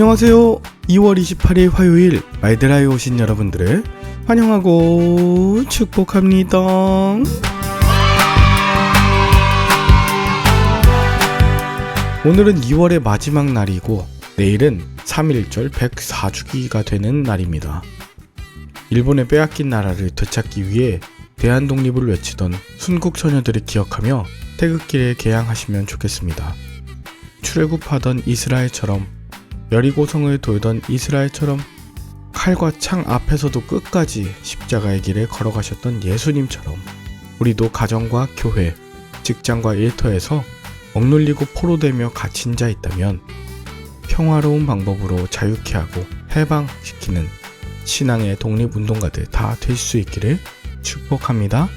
안녕하세요. 2월 28일 화요일 말드라에 오신 여러분들을 환영하고 축복합니다. 오늘은 2월의 마지막 날이고 내일은 3.1절 104주기가 되는 날입니다. 일본의 빼앗긴 나라를 되찾기 위해 대한 독립을 외치던 순국 처녀들을 기억하며 태극기를 개양하시면 좋겠습니다. 출애굽하던 이스라엘처럼 여리고성을 돌던 이스라엘처럼 칼과 창 앞에서도 끝까지 십자가의 길을 걸어가셨던 예수님처럼 우리도 가정과 교회, 직장과 일터에서 억눌리고 포로되며 갇힌 자 있다면 평화로운 방법으로 자유케 하고 해방시키는 신앙의 독립운동가들 다 될 수 있기를 축복합니다.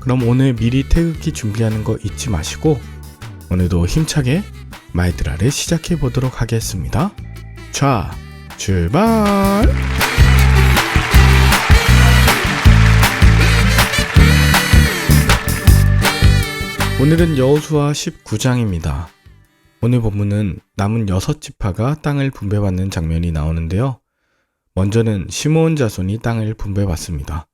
그럼 오늘 미리 태극기 준비하는 거 잊지 마시고 오늘도 힘차게 말드라를 시작해 보도록 하겠습니다. 자, 출발! 오늘은 여호수아 19장입니다. 오늘 본문은 남은 6지파가 땅을 분배받는 장면이 나오는데요. 먼저는 시므온 자손이 땅을 분배받습니다.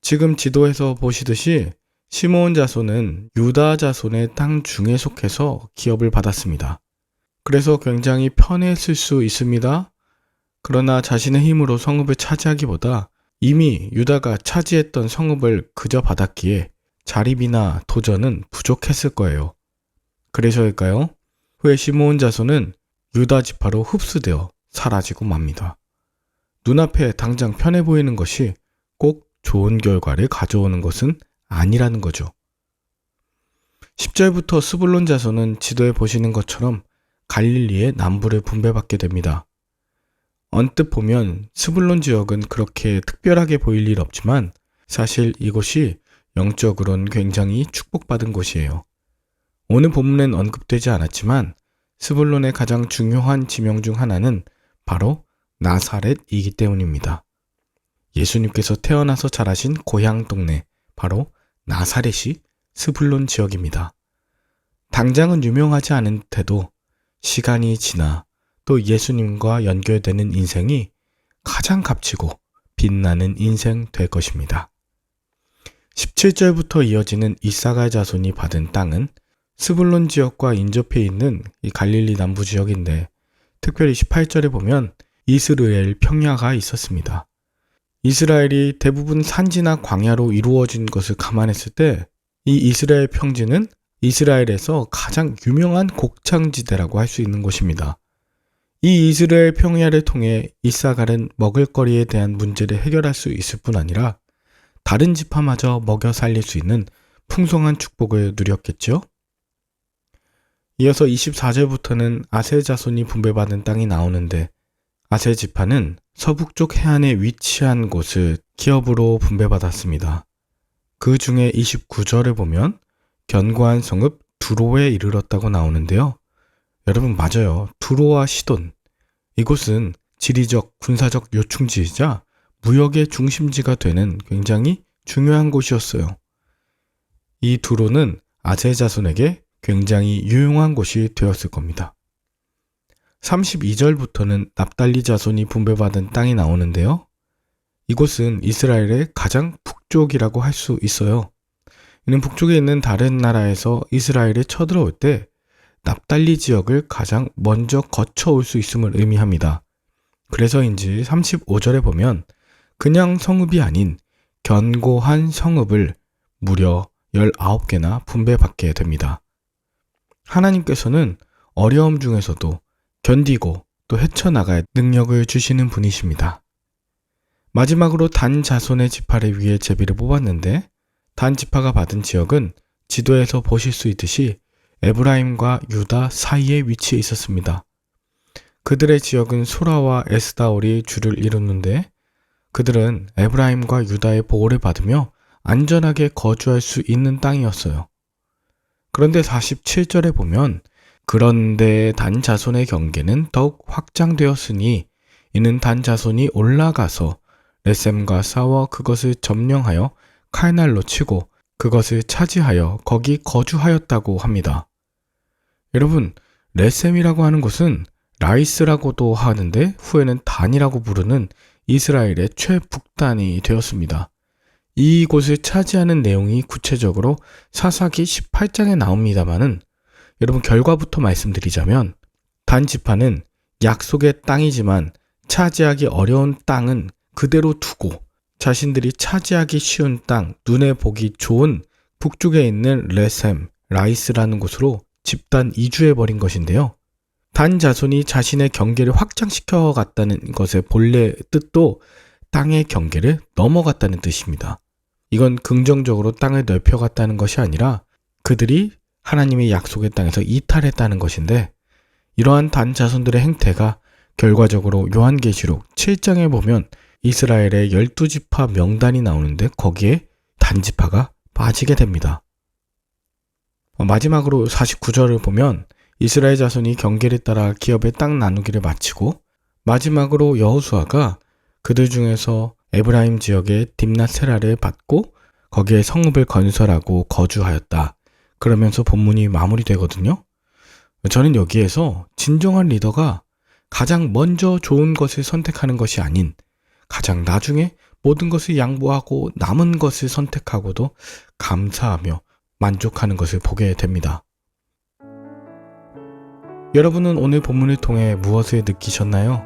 지금 지도에서 보시듯이 시므온 자손은 유다 자손의 땅 중에 속해서 기업을 받았습니다. 그래서 굉장히 편했을 수 있습니다. 그러나 자신의 힘으로 성읍을 차지하기보다 이미 유다가 차지했던 성읍을 그저 받았기에 자립이나 도전은 부족했을 거예요. 그래서일까요? 후에 시므온 자손은 유다 지파로 흡수되어 사라지고 맙니다. 눈앞에 당장 편해 보이는 것이 꼭 좋은 결과를 가져오는 것은 아니라는 거죠. 10절부터 스불론 자손은 지도에 보시는 것처럼 갈릴리의 남부를 분배받게 됩니다. 언뜻 보면 스불론 지역은 그렇게 특별하게 보일 일 없지만 사실 이곳이 영적으론 굉장히 축복받은 곳이에요. 오늘 본문엔 언급되지 않았지만 스불론의 가장 중요한 지명 중 하나는 바로 나사렛이기 때문입니다. 예수님께서 태어나서 자라신 고향 동네, 바로 나사렛이 스불론 지역입니다. 당장은 유명하지 않은 듯해도 시간이 지나 또 예수님과 연결되는 인생이 가장 값지고 빛나는 인생 될 것입니다. 17절부터 이어지는 이사갈 자손이 받은 땅은 스불론 지역과 인접해 있는 이 갈릴리 남부 지역인데 특별히 18절에 보면 이스라엘 평야가 있었습니다. 이스라엘이 대부분 산지나 광야로 이루어진 것을 감안했을 때 이 이스라엘 평지는 이스라엘에서 가장 유명한 곡창지대라고 할 수 있는 곳입니다. 이 이스라엘 평야를 통해 이사갈은 먹을거리에 대한 문제를 해결할 수 있을 뿐 아니라 다른 지파마저 먹여 살릴 수 있는 풍성한 축복을 누렸겠죠? 이어서 24절부터는 아세 자손이 분배받은 땅이 나오는데 아세 지파는 서북쪽 해안에 위치한 곳을 기업으로 분배받았습니다. 그 중에 29절에 보면 견고한 성읍 두로에 이르렀다고 나오는데요. 여러분 맞아요. 두로와 시돈. 이곳은 지리적, 군사적 요충지이자 무역의 중심지가 되는 굉장히 중요한 곳이었어요. 이 두로는 아세 자손에게 굉장히 유용한 곳이 되었을 겁니다. 32절부터는 납달리 자손이 분배받은 땅이 나오는데요. 이곳은 이스라엘의 가장 북쪽이라고 할 수 있어요. 이는 북쪽에 있는 다른 나라에서 이스라엘에 쳐들어올 때 납달리 지역을 가장 먼저 거쳐올 수 있음을 의미합니다. 그래서인지 35절에 보면 그냥 성읍이 아닌 견고한 성읍을 무려 19개나 분배받게 됩니다. 하나님께서는 어려움 중에서도 견디고 또 헤쳐나갈 능력을 주시는 분이십니다. 마지막으로 단 자손의 지파를 위해 제비를 뽑았는데 단 지파가 받은 지역은 지도에서 보실 수 있듯이 에브라임과 유다 사이에 위치해 있었습니다. 그들의 지역은 소라와 에스다올이 주를 이루는데 그들은 에브라임과 유다의 보호를 받으며 안전하게 거주할 수 있는 땅이었어요. 그런데 47절에 보면 그런데 단 자손의 경계는 더욱 확장되었으니 이는 단 자손이 올라가서 레셈과 싸워 그것을 점령하여 칼날로 치고 그것을 차지하여 거기 거주하였다고 합니다. 여러분, 레셈이라고 하는 곳은 라이스라고도 하는데 후에는 단이라고 부르는 이스라엘의 최북단이 되었습니다. 이곳을 차지하는 내용이 구체적으로 사사기 18장에 나옵니다만은 여러분 결과부터 말씀드리자면 단 지파는 약속의 땅이지만 차지하기 어려운 땅은 그대로 두고 자신들이 차지하기 쉬운 땅, 눈에 보기 좋은 북쪽에 있는 레셈, 라이스라는 곳으로 집단 이주해 버린 것인데요. 단 자손이 자신의 경계를 확장시켜 갔다는 것의 본래 뜻도 땅의 경계를 넘어갔다는 뜻입니다. 이건 긍정적으로 땅을 넓혀갔다는 것이 아니라 그들이 하나님의 약속의 땅에서 이탈했다는 것인데 이러한 단 자손들의 행태가 결과적으로 요한계시록 7장에 보면 이스라엘의 12지파 명단이 나오는데 거기에 단지파가 빠지게 됩니다. 어, 마지막으로 49절을 보면 이스라엘 자손이 경계를 따라 기업의 땅 나누기를 마치고 마지막으로 여호수아가 그들 중에서 에브라임 지역의 딥나세라를 받고 거기에 성읍을 건설하고 거주하였다. 그러면서 본문이 마무리되거든요. 저는 여기에서 진정한 리더가 가장 먼저 좋은 것을 선택하는 것이 아닌 가장 나중에 모든 것을 양보하고 남은 것을 선택하고도 감사하며 만족하는 것을 보게 됩니다. 여러분은 오늘 본문을 통해 무엇을 느끼셨나요?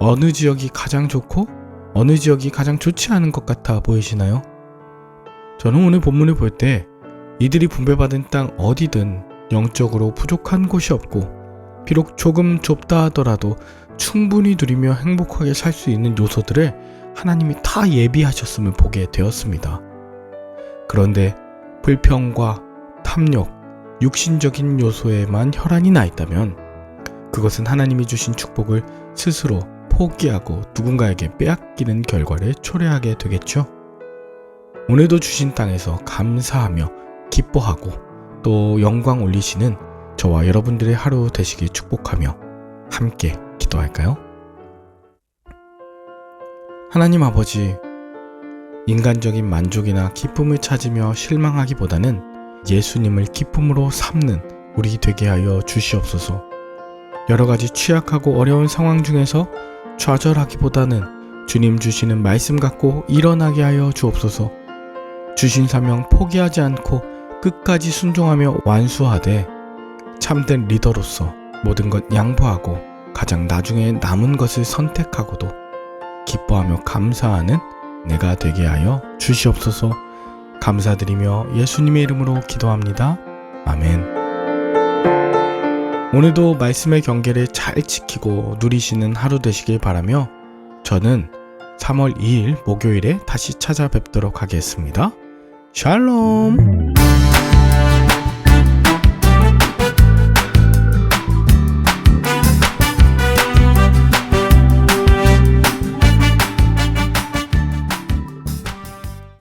어느 지역이 가장 좋고 어느 지역이 가장 좋지 않은 것 같아 보이시나요? 저는 오늘 본문을 볼 때 이들이 분배받은 땅 어디든 영적으로 부족한 곳이 없고 비록 조금 좁다 하더라도 충분히 누리며 행복하게 살 수 있는 요소들을 하나님이 다 예비하셨음을 보게 되었습니다. 그런데 불평과 탐욕, 육신적인 요소에만 혈안이 나 있다면 그것은 하나님이 주신 축복을 스스로 포기하고 누군가에게 빼앗기는 결과를 초래하게 되겠죠. 오늘도 주신 땅에서 감사하며 기뻐하고 또 영광 올리시는 저와 여러분들의 하루 되시길 축복하며 함께 기도할까요? 하나님 아버지, 인간적인 만족이나 기쁨을 찾으며 실망하기보다는 예수님을 기쁨으로 삼는 우리 되게 하여 주시옵소서. 여러 가지 취약하고 어려운 상황 중에서 좌절하기보다는 주님 주시는 말씀 갖고 일어나게 하여 주옵소서. 주신 사명 포기하지 않고 끝까지 순종하며 완수하되 참된 리더로서 모든 것 양보하고 가장 나중에 남은 것을 선택하고도 기뻐하며 감사하는 내가 되게 하여 주시옵소서 감사드리며 예수님의 이름으로 기도합니다. 아멘. 오늘도 말씀의 경계를 잘 지키고 누리시는 하루 되시길 바라며 저는 3월 2일 목요일에 다시 찾아뵙도록 하겠습니다. 샬롬!